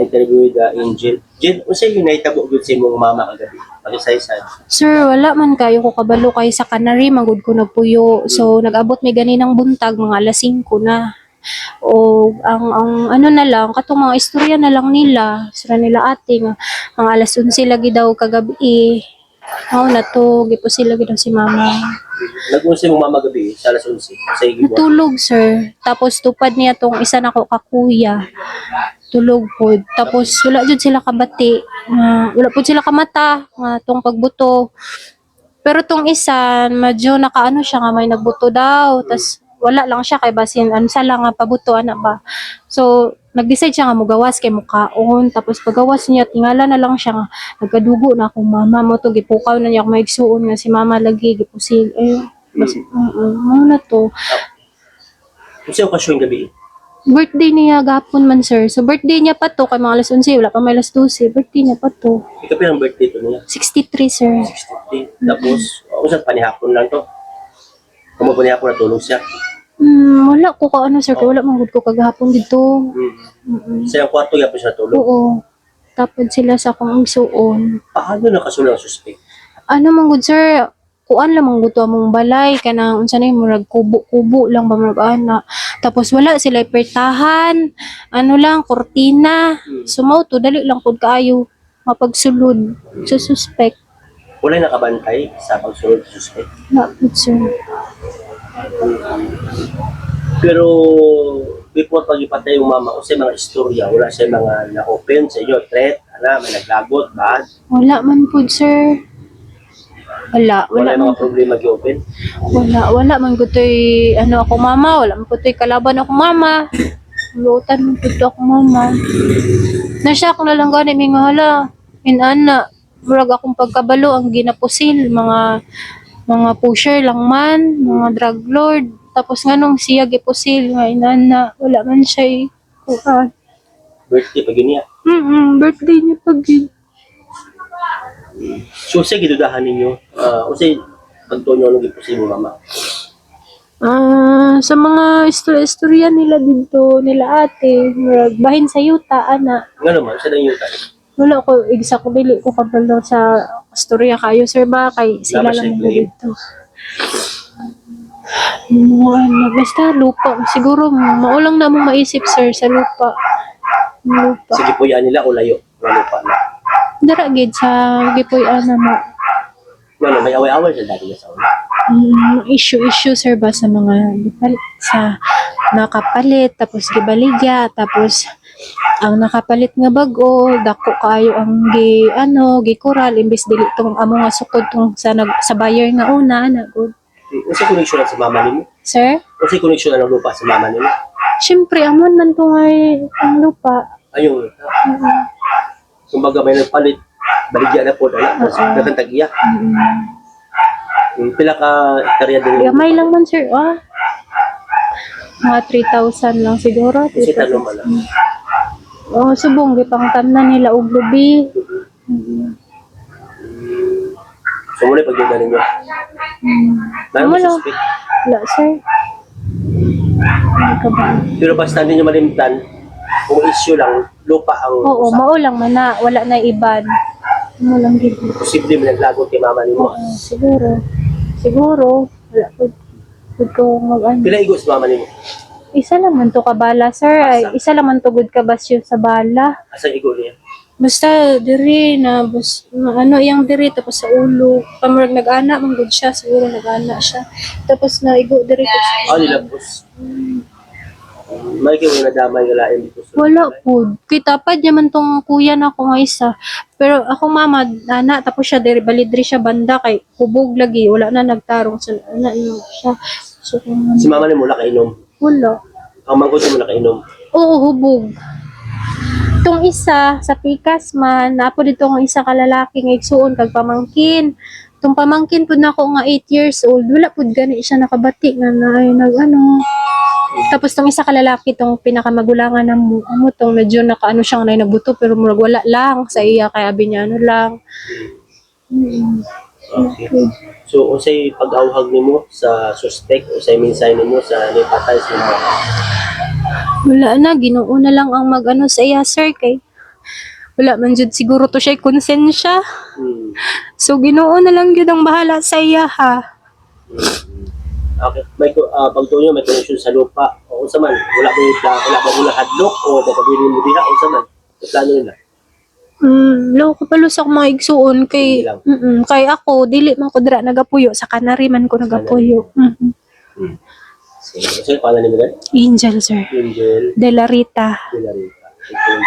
interview with uh, Angel. Jin, unsay unay tabo gud sa imong mama kagabi? Pakisaysay. Sir, wala man kayo ko kabalo kay sa Canary, magud ko nagpuyo. So, nag-abot may ganinang buntag, mga alas 5 na. O, ang, ang ano na lang, katong mga istorya na lang nila, sila nila ating, mga alas 11 lagi daw kagabi. Oo na to, gipo sila daw si mama. Nag-unsay imong mama gabi sa alas 11. Sa gibuhat. Natulog, sir. Tapos tupad niya tong isa na ko kakuya. Tulog po. Tapos wala jud sila kabati. nga wala po sila kamata nga tong pagbuto. Pero tong isa, medyo nakaano siya nga may nagbuto daw. Tapos wala lang siya kay basin ano sa lang nga pabuto ana ba. So nag-decide siya nga mugawas kay mukaon tapos pagawas niya tingala na lang siya nga nagkadugo na akong mama mo to gipukaw na niya ako maigsuon nga si mama lagi gipusil eh basi mm na to Unsay okasyon gabi? Birthday niya gapon man sir so birthday niya pa to kay mga alas 11 wala pa may alas 12 birthday niya pa to Ikaw pinang birthday to niya. 63 sir 60. Tapos, usap panihapon lang to. Kamo panihapon natulog siya. Hmm, wala ko ka ano sir, kay wala man gud ko kagahapon dito. Hmm. Mm-mm. Sa iyang kwarto yapon siya natulog. Oo. Tapos sila sa akong igsuon. Paano nakasulo ang suspect? Ano man gud sir, kuan lang man gud to among balay kanang unsa na murag kubo-kubo lang ba murag ana. Tapos wala sila pertahan. Ano lang kortina. Sumaw to dali lang pud kaayo mapagsulod sa suspect. Wala nakabantay sa pagsunod sa suspect. Na pud sir. Pero before pag-ipatay yung mama, usay mga istorya, wala siya mga na-open sa inyo, threat, ana, may naglagot, bad, Wala man pud sir. Wala, wala wala mga problema gi-open. Wala, wala man gutoy ano ako mama, wala man gutoy kalaban ako mama. Lutan man guto ako mama. Nasya ko na lang gani may hala. Inana, murag akong pagkabalo ang ginapusil mga mga pusher lang man, mga drug lord. Tapos nga nung siya gipusil nga inana, wala man siya eh. kuha. Birthday pag niya. Mm birthday niya pag yun. So, usay gidudahan ninyo, uh, usay pagtunyo nung gipusin mo mama. Ah, sa mga istorya-istorya nila dito, nila ate, murag bahin sa yuta, ana. Nga naman, sa lang yung tayo. Wala ko, exact ko, dili ko kabalo sa istorya kayo, sir ba? Kay sila Dapat lang dito. Ano, basta lupa. Siguro, maulang na mo maisip, sir, sa lupa. Lupa. Sige po yan nila o layo. Wala pa na. Dara, gid, sa gipoy, ano mo. Ano, may away-away sa dati na sa una. Mm, issue-issue, sir, ba, sa mga, sa nakapalit, tapos gibaligya, tapos, ang nakapalit nga bago, dako kayo ang gi, ano, gikural, imbis dili tong amo nga sukod tong sa, nag, sa buyer nga una, na good. Usay connection lang sa mama ninyo. Sir? Usay connection lang ng lupa sa mama ninyo. Siyempre, amon man to nga eh, ang lupa. Ayun. Mm, Kumbaga may nagpalit, baligya na po. Tapos Oo. nagkantagya. mm. Yung pila ka karya din. Gamay lang man, sir. Ah. Mga 3,000 lang siguro. Kasi tanong mo lang. Oo, subong. Gipang tanan nila og lubi. Mm. So muna pag yung ninyo. Mm. Lalo Wala. suspect. Wala, sir. Pero basta hindi nyo malimtan, kung issue lang, lupa ang Oo, usap. mao lang man na. Wala na iban. Mo lang gid. Posible may naglagot kay mama ninyo. Oo, siguro. Siguro. Wala po. Pud ko mag ano. Pila igos mama ninyo? Isa lang man to ka bala, sir. Ay, isa lang man to good ka basyo sa bala. Asa igo niya? Basta diri na bus, na ano yang diri tapos sa ulo. Pamurag nag-ana man gud siya, siguro nag-ana siya. Tapos na igo diri ko. Ah, nilabos. May kayo na damay nga lain dito. sa- Wala po. Kita pa man tong kuya na ko nga isa. Pero ako mama, ana, tapos siya diri bali diri siya banda kay hubog lagi. Wala na nagtarong sa ana ano siya. So, ano, Si mama ni mo nakainom. wala. Ang mangkot mo nakainom. Oo, hubog. Itong isa, sa pikas man, napo dito ng isa kalalaki nga igsuon kag pamangkin. Itong pamangkin po na ako nga 8 years old, wala po gani siya nakabati nga na ay nag ano. Tapos tong isa kalalaki, tong pinakamagulangan ng mo, mo tong medyo nakaano siya nga na nabuto pero murag wala lang sa iya kay abi niya ano lang. Okay. So, unsay pag-awhag nimo sa suspect, unsay minsay nimo sa nipatay sa mga Wala na, ginoo na lang ang mag ano sa iya sir kay wala man jud siguro to siya konsensya. Hmm. So Ginoo na lang gyud ang bahala sa iya ha. Okay. May uh, pagtuyo may connection sa lupa. O unsa man, wala ba yung wala ba muna hadlok o mapabili mo diha unsa man. Plano nila. Mm, lo ko palo sa mga igsuon kay lang. mm kay ako dili man ko dira nagapuyo sa kanari man ko nagapuyo. Mm-mm. So, kasi paano ni mo gan? Angel sir. Angel De La Rita. de la Rita. Okay.